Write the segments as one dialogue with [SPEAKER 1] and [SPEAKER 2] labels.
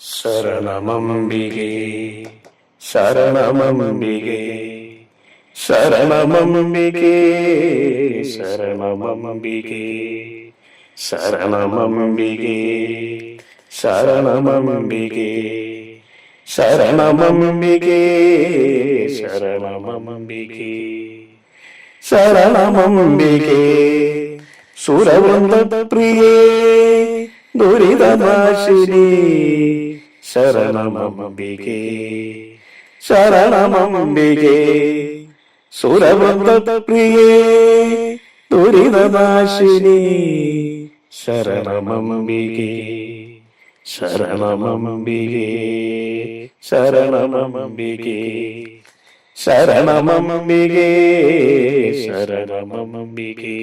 [SPEAKER 1] ശരണമംബികേ ശരണമംബികേ ശരണമംബികേ ശരണമംബികേ ശരണമംബികേ ശരണമംബികേ ശരണമംബികേ ശരണമംബികേ ശരണമംബികേ. സുരവൃന്ദ പ്രിയേ ദുരിതനാശിനി ശരണമംബികേ ശരണമംബികേ സുരവൃന്ദ പ്രിയേ ദുരിതനാശിനി ശരണമംബികേ ശരണമംബികേ ശരണമംബികേ ശരണമംബികേ ശരണമംബികേ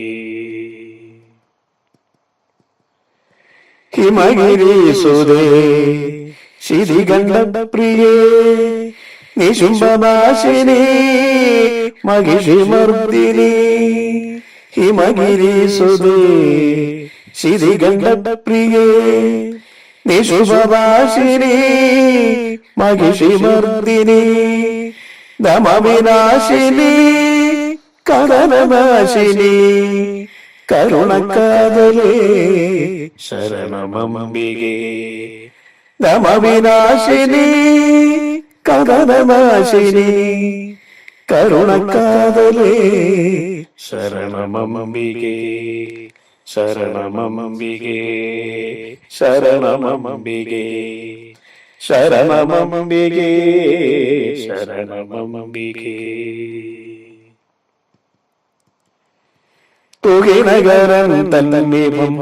[SPEAKER 1] ഹിമഗിരീസുതേ ശിരികണ്ഠ പ്രിയേ നിശുംഭനാശിനി മഹിഷിമർദിനി ഹിമഗിരീസുതേ ശിരികണ്ഠ പ്രിയേ നിശുഭനാശിനി മഹിഷിമർദിനി ദമവിനാശിനി കടനനാശിനി കരുണക്കാതലേ ശരണമംബികേ ദമവിനാശിനി കടനനാശിനി കരുണക്കാതലേ. ശരണമംബികേ ശരണമംബികേ ശരണമംബികേ ശരണമംബികേ ശരണമംബികേ തുകിനകരൻ തന്നിമം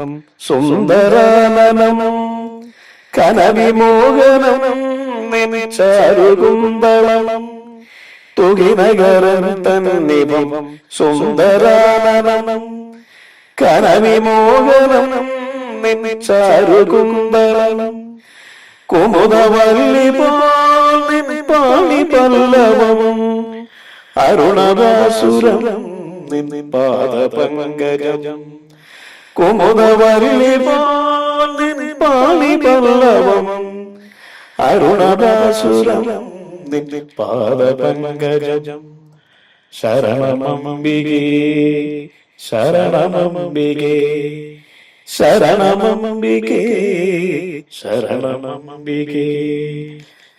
[SPEAKER 1] സുന്ദരാനനം കനവിമോഹനം ചാരുകുന്തളം തുകിനകരം തന്നിമം സുന്ദരാനനം കനവിമോഹനം ചാരുകുന്തളം കുമുദവല്ലി പോൽ പല്ലവം അരുണദാസുരം പാദപങ്കജം കുമുദവല്ലി പോൽ പാണി പല്ലവം. അരുണദാസുരം പാദപങ്കജം. ശരണമംബികേ ശരണമംബികേ ശരണമംബികേ ശരണമംബികേ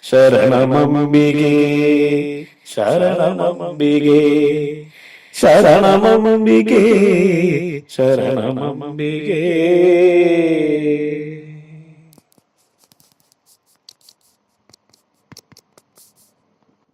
[SPEAKER 1] ശരണമംബികേ ശരണമംബികേ ശരണമംബികേ ശരണമംബികേ